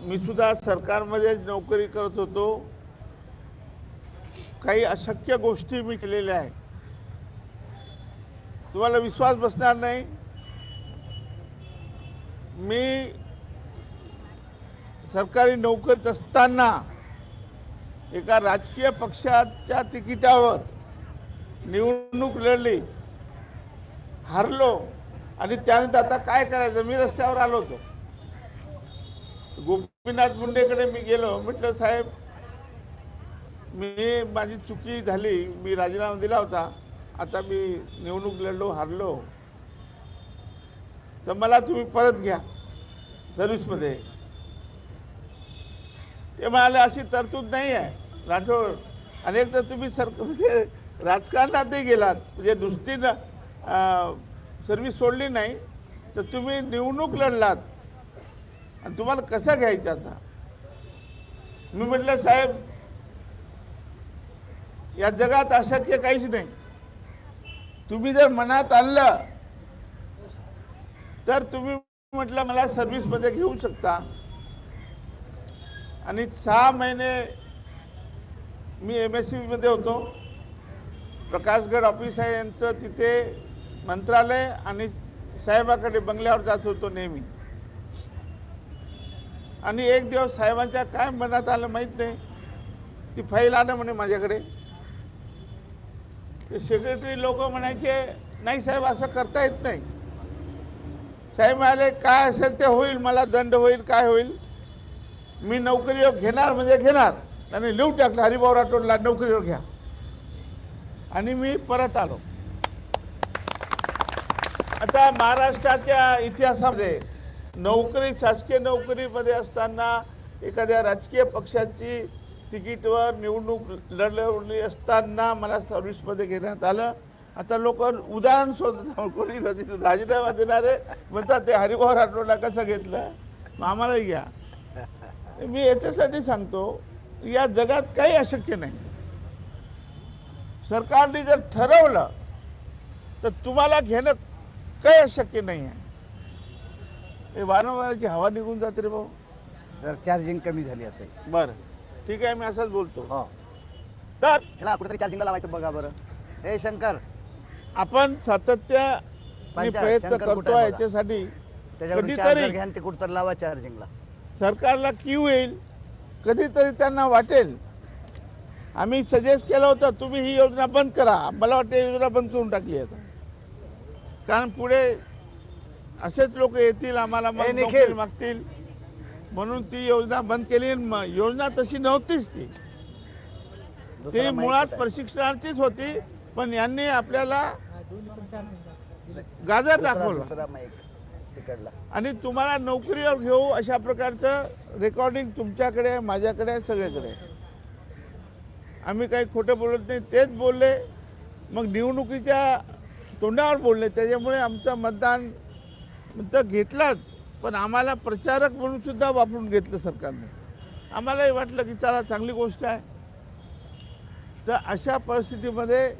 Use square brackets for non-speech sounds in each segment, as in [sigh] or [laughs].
मी सुद्धा सरकारमध्ये नोकरी करत होतो. काही अशक्य गोष्टी मी केलेल्या आहेत. तुम्हाला विश्वास बसणार नाही. मी सरकारी नोकरीत असताना एका राजकीय पक्षाच्या तिकिटावर निवडणूक लढली. हारलो आणि त्यानंतर आता काय करायचं? मी रस्त्यावर आलो होतो. गोपीनाथ मुंडेकडे मी गेलो म्हटलं साहेब मी माझी चुकी झाली मी राजीनामा दिला होता. आता मी निवडणूक लढलो हारलो. तर मला तुम्ही परत घ्या सर्व्हिसमध्ये. ते म्हणाले अशी तरतूद नाही आहे. राठोड अनेकदा तर तुम्ही सर म्हणजे राजकारणातही गेलात. म्हणजे नुसती सर्व्हिस सोडली नाही. तर तुम्ही निवडणूक लढलात. आणि तुम्हाला कसं घ्यायचं आता? मी म्हटलं साहेब या जगात अशक्य काहीच नाही. तुम्ही जर मनात आणलं तर तुम्ही म्हटलं मला सर्व्हिसमध्ये घेऊ शकता. आणि सहा महिने मी एम एसमध्ये होतो. प्रकाशगड ऑफिस आहे यांचं तिथे मंत्रालय आणि साहेबाकडे बंगल्यावर जात होतो नेहमी. आणि एक दिवस साहेबांच्या काय मनात आलं माहीत नाही. ती फाईल आलं म्हणे माझ्याकडे. ते सेक्रेटरी लोक म्हणायचे नाही साहेब असं करता येत नाही. साहेब आले काय असेल ते होईल मला दंड होईल काय होईल? मी नोकरीवर घेणार म्हणजे घेणार. त्याने लिहून टाकलं हरिभाऊ राठोडला नोकरीवर घ्या. आणि मी परत आलो. आता महाराष्ट्राच्या इतिहासामध्ये नोकरी शासकीय नोकरीमध्ये असताना एखाद्या राजकीय पक्षाची तिकीटवर निवडणूक लढवली असताना मला सर्व्हिसमध्ये घेण्यात आलं. आता लोक उदाहरण शोधत कोणी राजी- राजीनामा देणारे म्हणतात ते हरिभाऊ राठोडला कसं घेतलं? मग आम्हालाही घ्या. मी याच्यासाठी सांगतो या जगात काही अशक्य नाही. सरकारने जर ठरवलं तर तुम्हाला घेणं काही अशक्य नाही आहे. हे वारंवारची हवा निघून जाते रे भाऊ. जर चार्जिंग कमी झाली असेल. बरं. ठीक आहे मी असंच बोलतो. हो. तर? ह्याला कुठेतरी चार्जिंगला लावायचं बघा बरं. हे शंकर. आपण सातत्य पंचा- प्रयत्न शंकर कुठं करतो आहे बघा. याच्यासाठी. कधीतरी- घ्या आणि ते कुठं लावा चार्जिंगला सरकारला क्यू येईल. कधीतरी त्यांना वाटेल. आम्ही सजेस्ट केलं होतं तुम्ही ही योजना बंद करा. मला वाटतं ही योजना बंद करून टाकली आता. कारण पुढे असेच लोक येतील आम्हाला मग. नोकरी मागतील. म्हणून ती योजना बंद केली. म- योजना तशी नव्हतीच ती. ती मुळात काय? प्रशिक्षणाचीच होती पण यांनी आपल्याला गाजर दाखवलं. दुसरा माईक तिकडला. आणि तुम्हाला नोकरीवर घेऊ अशा प्रकारचं रेकॉर्डिंग तुमच्याकडे आहे, माझ्याकडे आहे, आहे. आम्ही काही खोटं बोलत नाही तेच बोलले. मग निवडणुकीच्या तोंडावर बोलले. त्याच्यामुळे आमचं मतदान तर घेतलाच. पण आम्हाला प्रचारक म्हणून सुद्धा वापरून घेतलं सरकारने. आम्हालाही वाटलं की चला चांगली गोष्ट आहे. तर अशा परिस्थितीमध्ये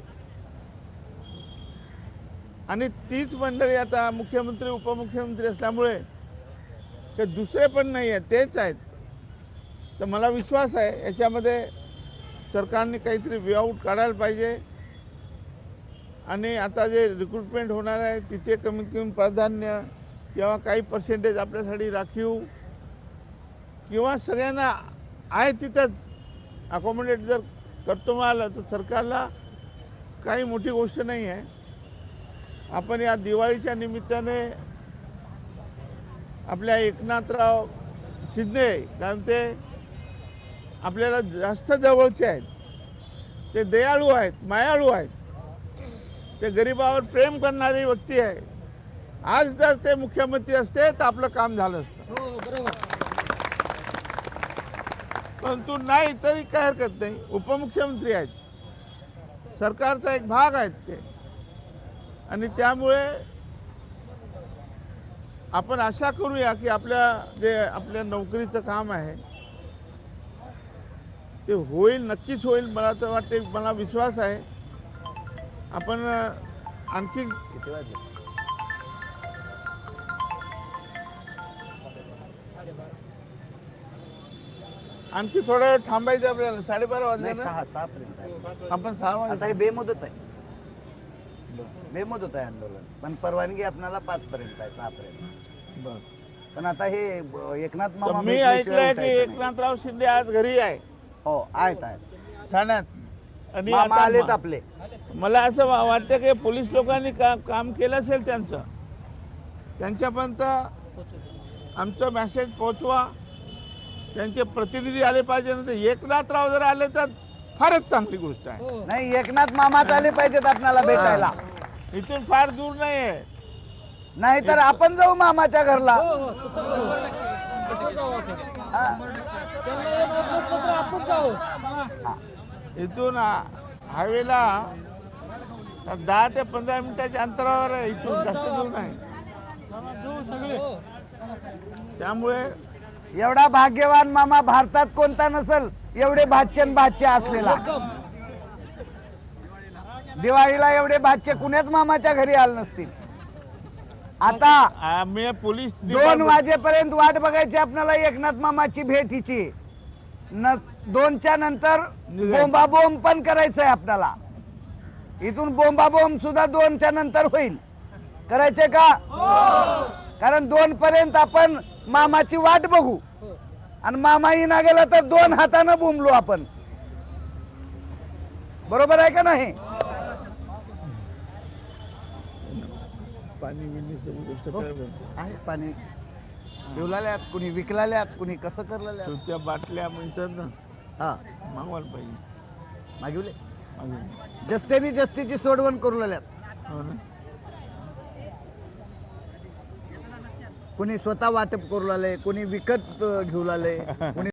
आणि तीच मंडळी आता मुख्यमंत्री उपमुख्यमंत्री असल्यामुळे ते दुसरे पण नाही आहेत तेच आहेत. तर मला विश्वास आहे याच्यामध्ये सरकारने काहीतरी वे आऊट काढायला पाहिजे. आणि आता जे रिक्रुटमेंट होणार आहे तिथे कमीत कमी प्राधान्य किंवा काही पर्सेंटेज आपल्यासाठी राखीव किंवा सगळ्यांना आहे तिथंच. अकोमोडेट जर करतो मिळालं तर सरकारला काही मोठी गोष्ट नाही आहे. आपण या दिवाळीच्या निमित्ताने आपल्या एकनाथराव शिंदे कारण ते आपल्याला जास्त जवळचे आहेत. ते दयाळू आहेत मायाळू आहेत. ते गरिबावर प्रेम करणारी व्यक्ती आहे. आज जर ते मुख्यमंत्री असते तर आपलं काम झालं असतं. परंतु नाही तरी काय हरकत नाही. उपमुख्यमंत्री आहेत. सरकारचा एक भाग आहेत ते. आणि त्यामुळे आपण आशा करूया की आपल्या जे आपल्या नोकरीचं काम आहे ते होईल नक्कीच होईल. मला तर वाटते मला विश्वास आहे. आपण आणखी आणखी थोडा वेळ थांबायचं आपल्याला. साडेबारा वाजले नाही ना? सहा सहा पर्यंत आहे. आपण सहा आता वाजता हे बेमुदत आहे. बेमुदत आहे आंदोलन. पण परवानगी आपल्याला पाच पर्यंत आहे सहा पर्यंत. पण आता हे ब- एकनाथ मामा मी भेटल्याशिवाय ऐकलंय की उठायचं नाही. एकनाथराव शिंदे आज घरी आहे. हो आहेत आहेत. ठाण्यात. आणि मामा आता आलेत आपले. मला असं वा- वाटतं की पोलीस लोकांनी का काम केलं असेल त्यांचं. त्यांच्यापर्यंत आमचं मेसेज पोचवा त्यांचे प्रतिनिधी आले पाहिजे ना तर एकनाथराव जर आले तर फारच चांगली गोष्ट आहे. नाही एकनाथ मामाच आले पाहिजेत आपल्याला भेटायला. इथून फार दूर नाही आहे नाही तर आपण जाऊ मामाच्या घरला. हा. हा. इथून हा- हायवेला दहा ते पंधरा मिनिटाच्या अंतरावर आहे. इथून जास्त दूर नाही. त्यामुळे एवढा भाग्यवान मामा भारतात कोणता नसल एवढे भाच्यन भाच्य असलेला. दिवाळीला एवढे भाच्य कुण्याच मामाच्या घरी आले नसतील? आता आम्ही पोलीस दोन वाजेपर्यंत वाट बघायची आपल्याला एकनाथ मामाची भेट हिची न दोनच्या नंतर. बोंबाबोंब पण करायचंय आपल्याला. इथून बोंबाबोंब सुद्धा दोनच्या नंतर होईल. करायचे का? कारण दोन पर्यंत आपण मामाची वाट बघू. आणि मामा ना गेला तर दोन हातानं बोंबलो आपण. बरोबर आहे का नाही. आहे पाणी. ठेवलाल्यात कुणी विकलाल्यात कुणी कसं करलेल्या छोट्या बाटल्या म्हणतात ना हा. मागवायला पाहिजे. मागवले. जस्तेनी जस्तीची सोडवण करू लागल्यात. हो ना. कुणी स्वतः वाटप करू लागले कुणी विकत अं, घेऊ लागले [laughs] कुणी